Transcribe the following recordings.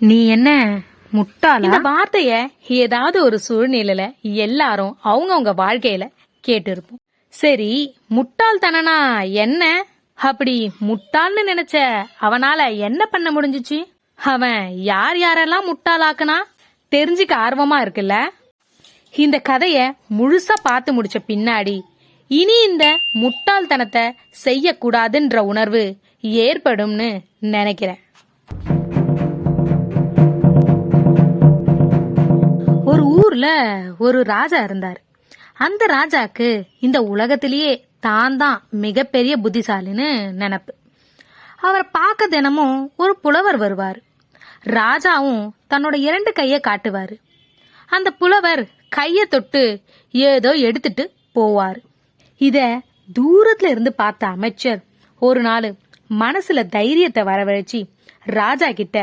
நீ என்ன முட்டாள? இந்த வார்த்தைய ஏதாவது ஒரு சூழ்நிலையில எல்லாரும் அவங்கவுங்க வாழ்க்கையில கேட்டு இருப்போம் சரி முட்டாள்தனனா என்ன? அப்படி முட்டாள்னு நினைச்ச அவனால என்ன பண்ண முடிஞ்சிச்சு? அவன் யார் யாரெல்லாம் முட்டாளாக்குனா? தெரிஞ்சுக்க ஆர்வமா இருக்குல்ல? இந்த கதைய முழுசா பார்த்து முடிச்ச பின்னாடி இனி இந்த முட்டாள்தனத்தை செய்யக்கூடாதுன்ற உணர்வு ஏற்படும்னு நினைக்கிறேன். ஊர்ல ஒரு ராஜா இருந்தார். அந்த ராஜாக்கு இந்த உலகத்திலேயே தான் தான் மிகப்பெரிய புத்திசாலின்னு நினப்பு. அவரை பார்க்க தினமும் ஒரு புலவர் வருவார். ராஜாவும் தன்னோட இரண்டு கையை காட்டுவார். அந்த புலவர் கையை தொட்டு ஏதோ எடுத்துட்டு போவார். இத தூரத்துல இருந்து பார்த்த அமைச்சர் ஒரு நாள் மனசுல தைரியத்தை வரவழைச்சி ராஜா கிட்ட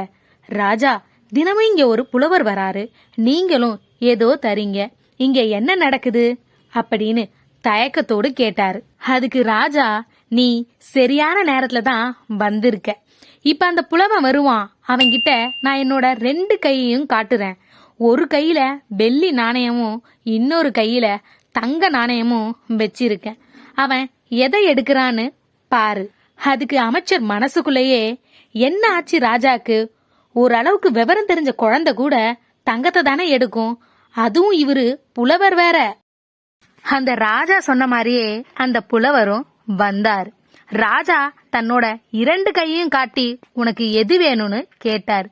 ராஜா தினமும் இங்க ஒரு புலவர் வராரு. நீங்களும் ஏதோ தரீங்க. இங்க என்ன நடக்குது? அப்படின்னு தயக்கத்தோடு கேட்டாரு. அதுக்கு ராஜா நீ சரியான நேரத்துல தான் வந்திருக்க. இப்ப அந்த புலவன் வருவான். அவன்கிட்ட நான் என்னோட ரெண்டு கையையும் காட்டுறேன். ஒரு கையில வெள்ளி நாணயமும் இன்னொரு கையில தங்க நாணயமும் வச்சிருக்கேன். அவன் எதை எடுக்கிறான்னு பாரு. அதுக்கு அமைச்சர் மனசுக்குள்ளேயே என்ன ஆச்சு ராஜாக்கு? ஓரளவுக்கு விவரம் தெரிஞ்ச குழந்தை கூட தங்கத்தை தானே எடுக்கும். அதுவும் இவரு புலவர் வேற. அந்த ராஜா சொன்ன மாதிரியே அந்த புலவரும் வந்தார். ராஜா தன்னோட இரண்டு கையையும் காட்டி உனக்கு எது வேணும்னு கேட்டார்.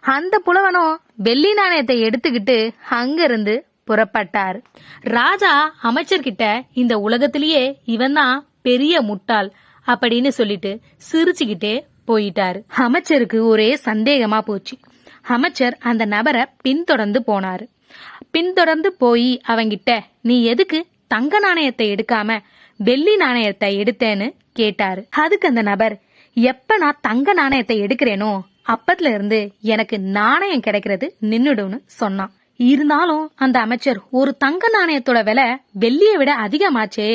அந்த புலவனும் வெள்ளி நாணயத்தை எடுத்துக்கிட்டு அங்கிருந்து புறப்பட்டார். ராஜா அமைச்சர்கிட்ட இந்த உலகத்திலேயே இவன் தான் பெரிய முட்டாள் அப்படின்னு சொல்லிட்டு சிரிச்சுக்கிட்டே போயிட்டார். அமைச்சருக்கு ஒரே சந்தேகமா போச்சு. அமைச்சர் அந்த நபரை பின்தொடர்ந்து போனாரு. பின்தொடர்ந்து போய் அவங்கிட்ட நீ எதுக்கு தங்க நாணயத்தை எடுக்காம வெள்ளி நாணயத்தை எடுத்தேன்னு கேட்டாரு. அதுக்கு அந்த நபர் எப்ப நான் தங்க நாணயத்தை எடுக்கிறேனோ அப்பத்துல இருந்து எனக்கு நாணயம் கிடைக்கிறது நின்னுடும்னு சொன்னான். இருந்தாலும் அந்த அமைச்சர் ஒரு தங்க நாணயத்தோட விலை வெள்ளியை விட அதிகமாச்சே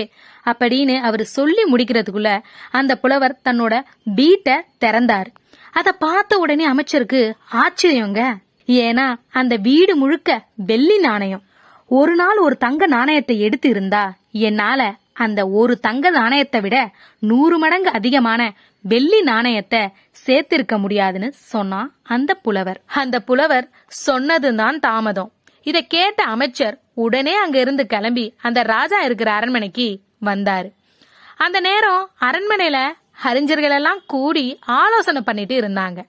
அப்படின்னு அவர் சொல்லி முடிக்கிறதுக்குள்ள அந்த புலவர் தன்னோட வீட்டை திறந்தார். அத பார்த்த உடனே அமைச்சருக்கு ஆச்சரியங்க. ஏன்னா அந்த வீடு முழுக்க வெள்ளி நாணயம். ஒரு நாள் ஒரு தங்க நாணயத்தை எடுத்து இருந்தா என்னால அந்த ஒரு தங்க நாணயத்தை விட நூறு மடங்கு அதிகமான வெள்ளி நாணயத்தை சேர்த்திருக்க முடியாதுன்னு சொன்னான் அந்த புலவர். அந்த புலவர் சொன்னதுதான் தாமதம். இத கேட்ட அமைச்சர் உடனே அங்க இருந்து கிளம்பி அந்த ராஜா இருக்கிற அரண்மனைக்கு வந்தாரு. அந்த நேரம் அரண்மனையில அறிஞர்கள் எல்லாம் கூடி ஆலோசனை பண்ணிட்டு இருந்தாங்க.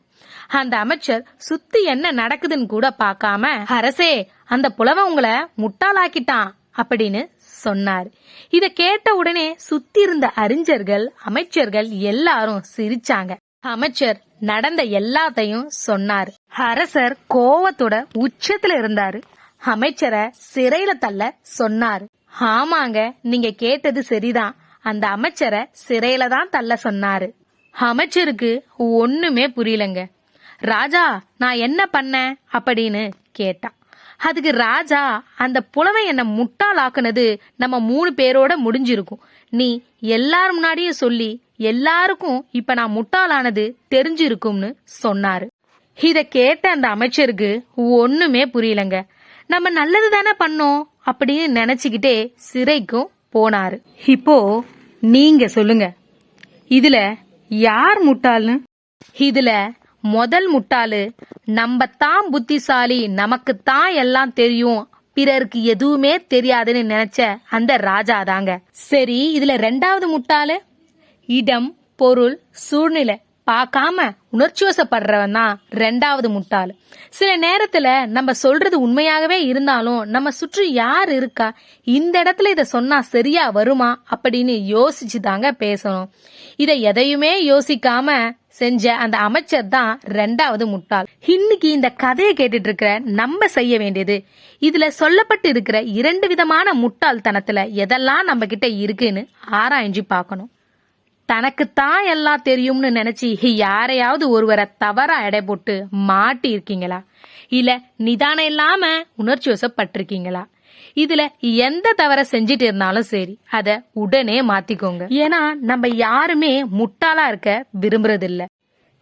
அந்த அமைச்சர் சுத்தி என்ன நடக்குதுன்னு கூட பார்க்காம அரசே அந்த புலவன் உங்களை முட்டாளாக்கிட்டான் அப்படின்னு சொன்னார். இத கேட்ட உடனே சுத்தி இருந்த அறிஞர்கள் அமைச்சர்கள் எல்லாரும் சிரிச்சாங்க. அமைச்சர் நடந்த எல்லாத்தையும் சொன்னார். அரசர் கோவத்தோட உச்சத்துல இருந்தாரு. அமைச்சரை சிறையில தள்ள சொன்னார். ஆமாங்க நீங்க கேட்டது சரிதான். அந்த அமைச்சரை சிறையில தான் தள்ள சொன்னாரு. அமைச்சருக்கு ஒண்ணுமே புரியலங்க. ராஜா நான் என்ன பண்ணேன் அப்படின்னு கேட்டான் அதுக்கு ராஜா அந்த புலவை என்ன முட்டாளாக்குனது நம்ம மூணு பேரோட முடிஞ்சிருக்கும். நீ எல்லார் முன்னாடியும் சொல்லி எல்லாருக்கும் இப்ப நான் முட்டாளானது தெரிஞ்சிருக்கும்னு சொன்னாரு. இத கேட்ட அந்த அமைச்சருக்கு ஒண்ணுமே புரியலங்க. நம்ம நல்லது தானே பண்ணோம் அப்படின்னு நினைச்சுக்கிட்டே சிறைக்கும் போனாரு. இப்போ நீங்க சொல்லுங்க. இதுல யார் முட்டாள்னு? இதுல முதல் முட்டாளு. நம்ம தான் புத்திசாலி. நமக்கு தான் எல்லாம் தெரியும். பிறருக்கு எதுவுமே தெரியாதுன்னு நினைச்ச அந்த ராஜா தாங்க. சரி இதுல ரெண்டாவது முட்டாளு? இடம் பொருள் சூழ்நிலை. பார்க்காம உணர்ச்சி வசப்படுறவன் தான் ரெண்டாவது முட்டாள். சில நேரத்துல நம்ம சொல்றது உண்மையாகவே இருந்தாலும் நம்ம சுற்றி யார் இருக்கா? இந்த இடத்துல இதை சொன்னா சரியா வருமா? அப்படின்னு யோசிச்சு தாங்க பேசணும். இதை எதையுமே யோசிக்காம செஞ்ச அந்த அமைச்சர் தான் ரெண்டாவது முட்டாள். இன்னைக்கு இந்த கதையை கேட்டுட்டு இருக்கிற நம்ம செய்ய வேண்டியது இதுல சொல்லப்பட்டு இருக்கிற இரண்டு விதமான முட்டாள்தனத்துல எதெல்லாம் நம்ம கிட்ட இருக்குன்னு ஆராய்ஞ்சு பார்க்கணும். தனக்குத்தான் எல்லாம் தெரியும்னு நினைச்சு யாரையாவது ஒருவரை தவறா எடை போட்டு மாட்டி இருக்கீங்களா இல்ல நிதானம் இல்லாம உணர்ச்சி வசப்பட்டிருக்கீங்களா? இதுல எந்த தவற செஞ்சிட்டு இருந்தாலும் சரி அத உடனே மாத்திக்கோங்க. ஏன்னா நம்ம யாருமே முட்டாளா இருக்க விரும்புறது இல்ல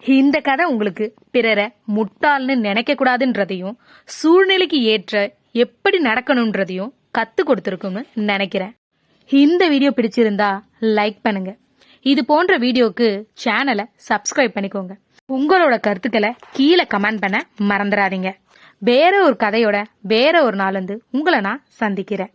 இந்த கதை உங்களுக்கு பிறரை முட்டாள்னு நினைக்க கூடாதுன்றதையும் சூழ்நிலைக்கு ஏற்ற எப்படி நடக்கணுன்றதையும் கத்து கொடுத்துருக்கும்னு நினைக்கிறேன். இந்த வீடியோ பிடிச்சிருந்தா லைக் பண்ணுங்க. இது போன்ற வீடியோக்கு சேனலை சப்ஸ்கிரைப் பண்ணிக்கோங்க. உங்களோட கருத்துக்களை கீழே கமெண்ட் பண்ண மறந்துடாதீங்க. வேற ஒரு கதையோட வேற ஒரு நாள் வந்து உங்களை நான் சந்திக்கிறேன்.